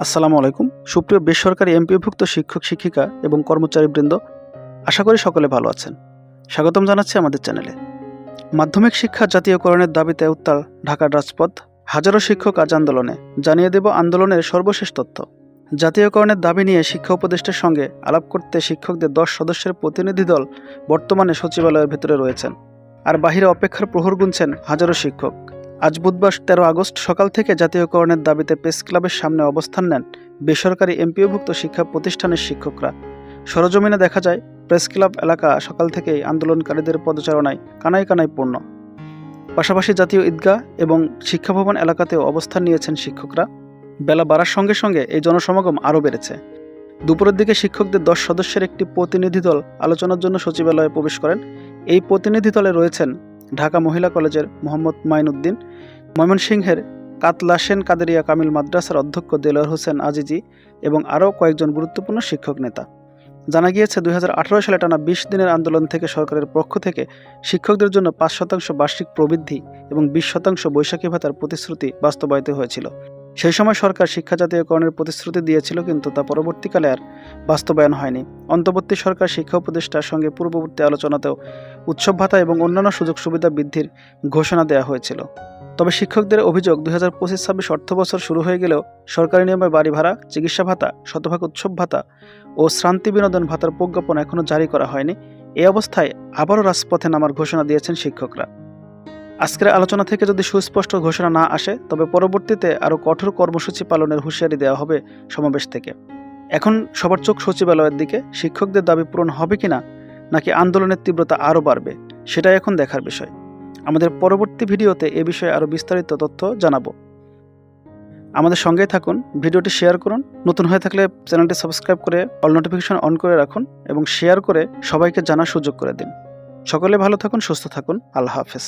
আসসালামু আলাইকুম। সুপ্রিয় বেসরকারি এমপিভুক্ত শিক্ষক, শিক্ষিকা এবং কর্মচারীবৃন্দ, আশা করি সকলে ভালো আছেন। স্বাগতম জানাচ্ছি আমাদের চ্যানেলে। মাধ্যমিক শিক্ষা জাতীয়করণের দাবিতে উত্তাল ঢাকার রাজপথ, হাজারো শিক্ষক আজ আন্দোলনে। জানিয়ে দেব আন্দোলনের সর্বশেষ তথ্য। জাতীয়করণের দাবি নিয়ে শিক্ষা উপদেষ্টার সঙ্গে আলাপ করতে শিক্ষকদের দশ সদস্যের প্রতিনিধি দল বর্তমানে সচিবালয়ের ভেতরে রয়েছেন। আর বাহিরে অপেক্ষার প্রহর গুনছেন হাজারো শিক্ষক। আজ বুধবার তেরো আগস্ট সকাল থেকে জাতীয়করণের দাবিতে প্রেস ক্লাবের সামনে অবস্থান নেন বেসরকারি এমপিওভুক্ত শিক্ষা প্রতিষ্ঠানের শিক্ষকরা। সরজমিনে দেখা যায়, প্রেস ক্লাব এলাকা সকাল থেকেই আন্দোলনকারীদের পদচারণায় কানায় কানায় পূর্ণ। পাশাপাশি জাতীয় ঈদগাহ এবং শিক্ষাভবন এলাকাতেও অবস্থান নিয়েছেন শিক্ষকরা। বেলা বাড়ার সঙ্গে সঙ্গে এই জনসমাগম আরও বেড়েছে। দুপুরের দিকে শিক্ষকদের দশ সদস্যের একটি প্রতিনিধি দল আলোচনার জন্য সচিবালয়ে প্রবেশ করেন। এই প্রতিনিধি দলে রয়েছেন ঢাকা মহিলা কলেজের মোহাম্মদ মাইনুদ্দিন, ময়মনসিংহের কাতলা সেন কাদেরিয়া কামিল মাদ্রাসার অধ্যক্ষ দেলোয়ার হোসেন আজিজি এবং আরও কয়েকজন গুরুত্বপূর্ণ শিক্ষক নেতা। জানা গিয়েছে, দুই হাজার আঠারো সালে টানা বিশ দিনের আন্দোলন থেকে সরকারের পক্ষ থেকে শিক্ষকদের জন্য পাঁচ শতাংশ বার্ষিক প্রবৃদ্ধি এবং বিশ শতাংশ বৈশাখী ভাতার প্রতিশ্রুতি বাস্তবায়িত হয়েছিল। সেই সময় সরকার শিক্ষা জাতীয়করণের প্রতিশ্রুতি দিয়েছিল, কিন্তু তা পরবর্তীকালে আর বাস্তবায়ন হয়নি। অন্তর্বর্তী সরকার শিক্ষা উপদেষ্টার সঙ্গে পূর্ববর্তী আলোচনাতেও উৎসব ভাতা এবং অন্যান্য সুযোগ সুবিধা বৃদ্ধির ঘোষণা দেওয়া হয়েছিল। তবে শিক্ষকদের অভিযোগ, দুই হাজার পঁচিশ ছাব্বিশ অর্থ বছর শুরু হয়ে গেলেও সরকারি নিয়মে বাড়ি ভাড়া, চিকিৎসা ভাতা, শতভাগ উৎসব ভাতা ও শ্রান্তি বিনোদন ভাতার প্রজ্ঞাপন এখনও জারি করা হয়নি। এই অবস্থায় আবারও রাজপথে নামার ঘোষণা দিয়েছেন শিক্ষকরা। আজকের আলোচনা থেকে যদি সুস্পষ্ট ঘোষণা না আসে, তবে পরবর্তীতে আরও কঠোর কর্মসূচি পালনের হুঁশিয়ারি দেওয়া হবে সমাবেশ থেকে। এখন সবার চোখ সচিবালয়ের দিকে, শিক্ষকদের দাবি পূরণ হবে কিনা, নাকি আন্দোলনের তীব্রতা আরও বাড়বে, সেটাই এখন দেখার বিষয়। আমাদের পরবর্তী ভিডিওতে এ বিষয়ে আরও বিস্তারিত তথ্য জানাব। আমাদের সঙ্গেই থাকুন, ভিডিওটি শেয়ার করুন, নতুন হয়ে থাকলে চ্যানেলটি সাবস্ক্রাইব করে অল নোটিফিকেশন অন করে রাখুন এবং শেয়ার করে সবাইকে জানার সুযোগ করে দিন। সকলে ভালো থাকুন, সুস্থ থাকুন, আল্লাহ হাফেজ।